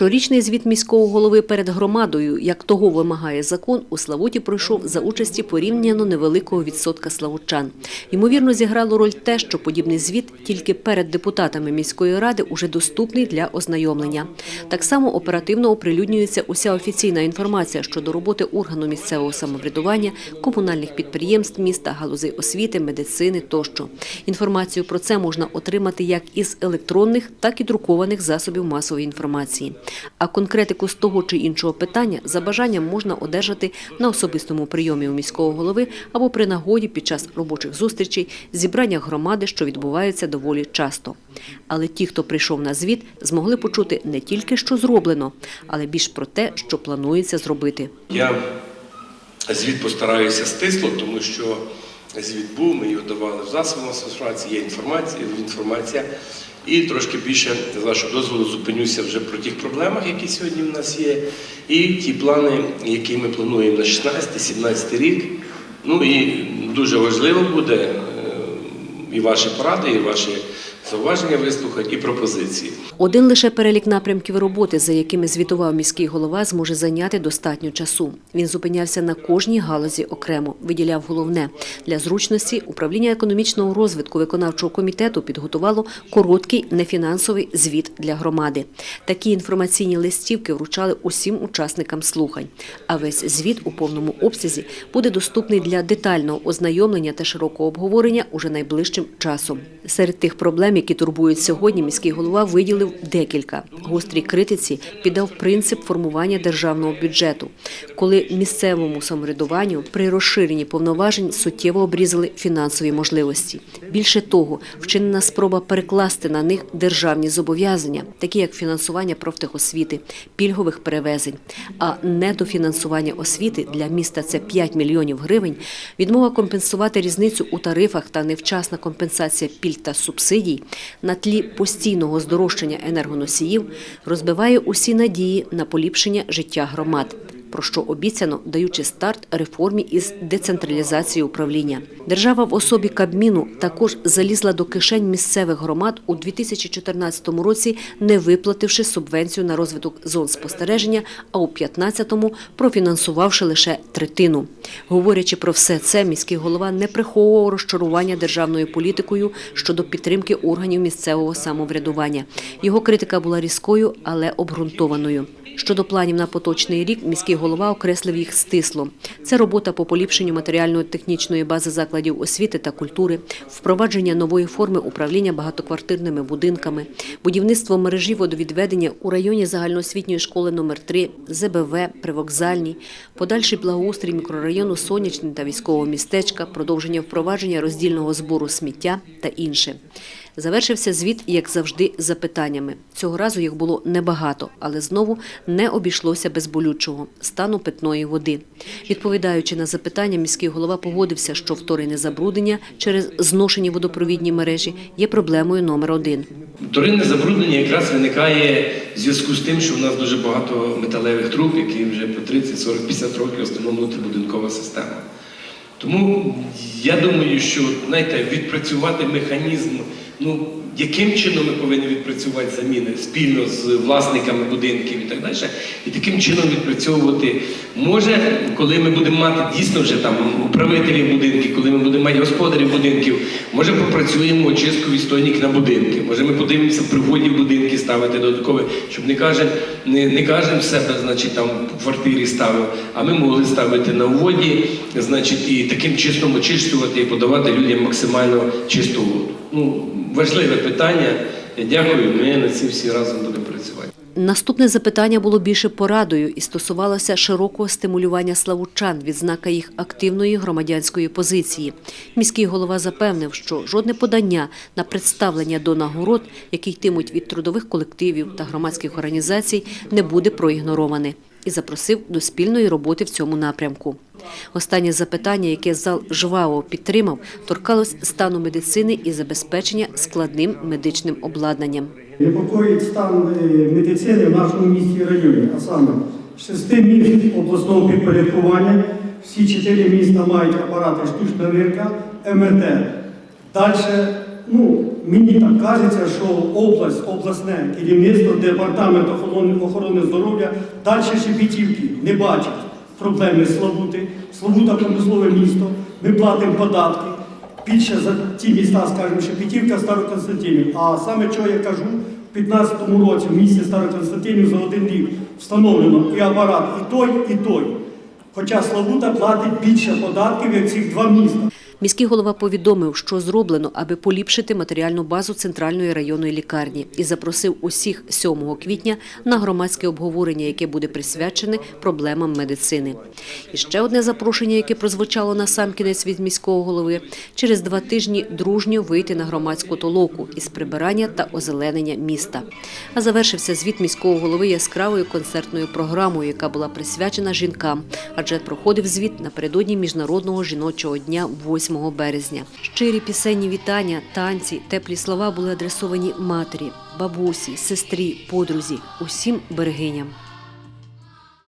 Щорічний звіт міського голови перед громадою, як того вимагає закон, у Славуті пройшов за участі порівняно невеликого відсотка славутчан. Ймовірно, зіграло роль те, що подібний звіт тільки перед депутатами міської ради уже доступний для ознайомлення. Так само оперативно оприлюднюється уся офіційна інформація щодо роботи органу місцевого самоврядування, комунальних підприємств міста, галузей освіти, медицини тощо. Інформацію про це можна отримати як із електронних, так і друкованих засобів масової інформації. А конкретику з того чи іншого питання за бажанням можна одержати на особистому прийомі у міського голови або при нагоді під час робочих зустрічей, зібраннях громади, що відбуваються доволі часто. Але ті, хто прийшов на звіт, змогли почути не тільки що зроблено, але більш про те, що планується зробити. Я звіт постараюся стисло, тому що звіт був, ми його давали в засобах інформації, є інформація, інформація. І трошки більше, з вашого дозволу, зупинюся вже про тих проблемах, які сьогодні в нас є, і ті плани, які ми плануємо на 16-17 рік. Ну і дуже важливо буде е, і ваші поради, і ваші зауваження вислухати, і пропозиції. Один лише перелік напрямків роботи, за якими звітував міський голова, зможе зайняти достатньо часу. Він зупинявся на кожній галузі окремо, виділяв головне. Для зручності управління економічного розвитку виконавчого комітету підготувало короткий нефінансовий звіт для громади. Такі інформаційні листівки вручали усім учасникам слухань. А весь звіт у повному обсязі буде доступний для детального ознайомлення та широкого обговорення уже найближчим часом. Серед тих проблем, які турбують сьогодні, міський голова виділив декілька. Гострій критиці піддав принцип формування державного бюджету, коли місцевому самоврядуванню при розширенні повноважень суттєво обрізали фінансові можливості. Більше того, вчинена спроба перекласти на них державні зобов'язання, такі як фінансування профтехосвіти, пільгових перевезень, а недофінансування освіти для міста це 5 мільйонів гривень, відмова компенсувати різницю у тарифах та невчасна компенсація пільг та субсидій на тлі постійного здорожчання енергоносіїв розбиває усі надії на поліпшення життя громад. Про що обіцяно, даючи старт реформі із децентралізації управління. Держава в особі Кабміну також залізла до кишень місцевих громад у 2014 році, не виплативши субвенцію на розвиток зон спостереження, а у 2015-му профінансувавши лише третину. Говорячи про все це, міський голова не приховував розчарування державною політикою щодо підтримки органів місцевого самоврядування. Його критика була різкою, але обґрунтованою. Щодо планів на поточний рік, міський голова окреслив їх стисло. Це робота по поліпшенню матеріально-технічної бази закладів освіти та культури, впровадження нової форми управління багатоквартирними будинками, будівництво мережі водовідведення у районі загальноосвітньої школи номер 3 ЗБВ, Привокзальній, подальший благоустрій мікрорайону Сонячний та військового містечка, продовження впровадження роздільного збору сміття та інше. Завершився звіт, як завжди, запитаннями. Цього разу їх було небагато, але знову не обійшлося без болючого – стану питної води. Відповідаючи на запитання, міський голова погодився, що вторинне забруднення через зношені водопровідні мережі є проблемою номер один. Вторинне забруднення якраз виникає в зв'язку з тим, що в нас дуже багато металевих труб, які вже по 30, 40, 50 років встановлена будинкова система. Тому я думаю, що знаєте, відпрацювати механізм, ну яким чином ми повинні відпрацювати заміни спільно з власниками будинків і так далі, і таким чином відпрацьовувати. Може, коли ми будемо мати дійсно вже там управителів будинків, коли ми будемо мати господарів будинків, може попрацюємо очистку відстойник на будинки. Може, ми подивимося при вході будинки ставити додаткове, щоб не кажем, не, не кажем себе, значить там в квартирі ставив, а ми могли ставити на вводі, значить, і таким чином очищувати і подавати людям максимально чисту воду. Ну, важливе питання. Я дякую. Ми над цим всі разом будемо працювати. Наступне запитання було більше порадою і стосувалося широкого стимулювання славучан, відзнака їх активної громадянської позиції. Міський голова запевнив, що жодне подання на представлення до нагород, які йтимуть від трудових колективів та громадських організацій, не буде проігнороване. І запросив до спільної роботи в цьому напрямку. Останнє запитання, яке зал жваво підтримав, торкалось стану медицини і забезпечення складним медичним обладнанням. Непокоїть стан е, медицини в нашому місті і районі, а саме шести міст обласного підпорядкування, всі чотири міста мають апарати штучна нирка, МРТ. Далі Ну, мені так кажеться, що область, обласне керівництво, департамент охорони, охорони здоров'я далі Шепетівки не бачить проблеми Славути. Славута промислове місто, ми платимо податки. Більше за ті міста, скажімо, Шепетівка, Староконстантинів. А саме що я кажу, в 15-му році в місті Староконстантинів за один рік встановлено і апарат, і той, і той. Хоча Славута платить більше податків, як цих два міста. Міський голова повідомив, що зроблено, аби поліпшити матеріальну базу центральної районної лікарні, і запросив усіх 7 квітня на громадське обговорення, яке буде присвячене проблемам медицини. І ще одне запрошення, яке прозвучало на сам кінець від міського голови, через два тижні дружньо вийти на громадську толоку із прибирання та озеленення міста. А завершився звіт міського голови яскравою концертною програмою, яка була присвячена жінкам, адже проходив звіт напередодні міжнародного жіночого дня 8 березня. Щирі пісенні вітання, танці, теплі слова були адресовані матері, бабусі, сестрі, подрузі, усім берегиням.